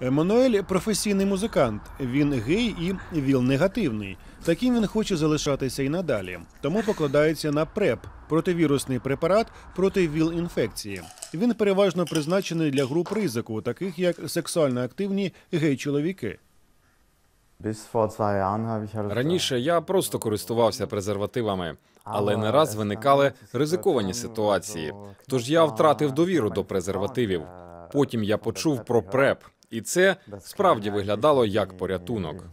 Еммануель професійний музикант. Він гей і ВІЛ-негативний. Таким він хоче залишатися і надалі. Тому покладається на ПРЕП противірусний препарат проти ВІЛ-інфекції. Він переважно призначений для груп ризику, таких як сексуально активні гей-чоловіки. Halt Раніше я просто користувався презервативами, але не раз виникали ризиковані ситуації. Тож я втратив довіру до презервативів. Потім я почув про ПРЕП, і це справді виглядало як порятунок.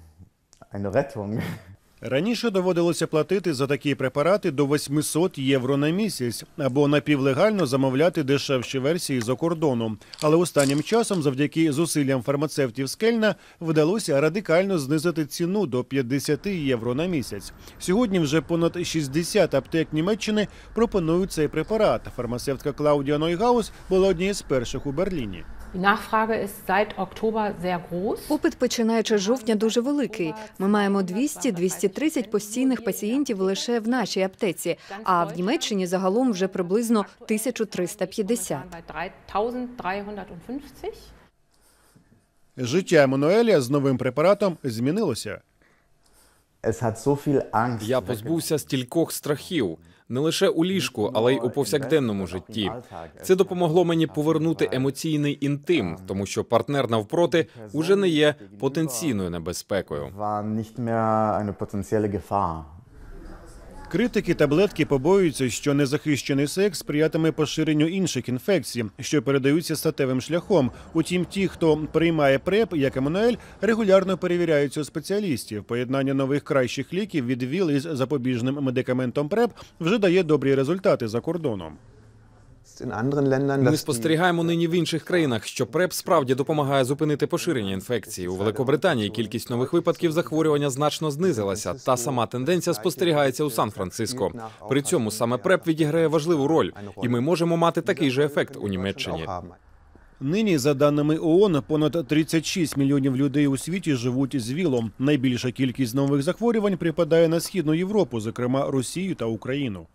Раніше доводилося платити за такі препарати до 800 євро на місяць або напівлегально замовляти дешевші версії за кордоном. Але останнім часом, завдяки зусиллям фармацевтів з Кельна, вдалося радикально знизити ціну до 50 євро на місяць. Сьогодні вже понад 60 аптек Німеччини пропонують цей препарат. Фармацевтка Клаудія Нойгаус була однією з перших у Берліні. Попит починаючи з жовтня дуже великий. Ми маємо 200-230 постійних пацієнтів лише в нашій аптеці, а в Німеччині загалом вже приблизно 1350. Bei 3350. Життя Еммануеля з новим препаратом змінилося. Я позбувся стількох страхів не лише у ліжку, але й у повсякденному житті. Це допомогло мені повернути емоційний інтим, тому що партнер навпроти уже не є потенційною небезпекою. Критики таблетки побоюються, що незахищений секс сприятиме поширенню інших інфекцій, що передаються статевим шляхом. Утім, ті, хто приймає ПРЕП, як Еммануель, регулярно перевіряються у спеціалістів. Поєднання нових кращих ліків від ВІЛ із запобіжним медикаментом ПРЕП вже дає добрі результати за кордоном. Ми спостерігаємо нині в інших країнах, що ПРЕП справді допомагає зупинити поширення інфекції. У Великобританії кількість нових випадків захворювання значно знизилася. Та сама тенденція спостерігається у Сан-Франциско. При цьому саме ПРЕП відіграє важливу роль, і ми можемо мати такий же ефект у Німеччині. Нині, за даними ООН, понад 36 мільйонів людей у світі живуть з ВІЛом. Найбільша кількість нових захворювань припадає на східну Європу, зокрема Росію та Україну.